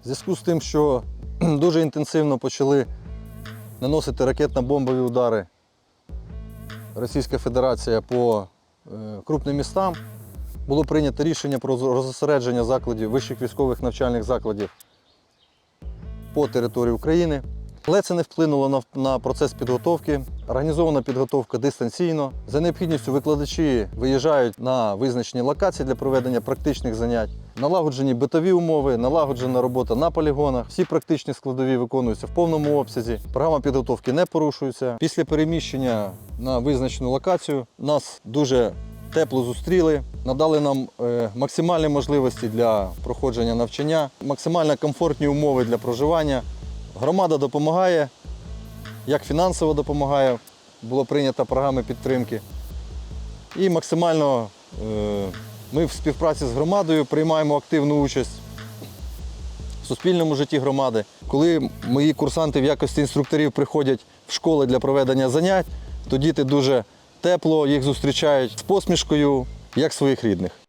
В зв'язку з тим, що дуже інтенсивно почали наносити ракетно-бомбові удари Російська Федерація по е, крупним містам, було прийнято рішення про розосередження закладів вищих військових навчальних закладів по території України. Але це не вплинуло на, на процес підготовки. Організована підготовка дистанційно. За необхідністю викладачі виїжджають на визначені локації для проведення практичних занять. Налагоджені битові умови, налагоджена робота на полігонах. Всі практичні складові виконуються в повному обсязі. Програма підготовки не порушується. Після переміщення на визначену локацію нас дуже тепло зустріли, надали нам е, максимальні можливості для проходження навчання, максимально комфортні умови для проживання. Громада допомагає, як фінансово допомагає, було прийнято програми підтримки. І максимально е, ми в співпраці з громадою приймаємо активну участь в суспільному житті громади. Коли мої курсанти в якості інструкторів приходять в школи для проведення занять, то діти дуже тепло їх зустрічають з посмішкою, як своїх рідних.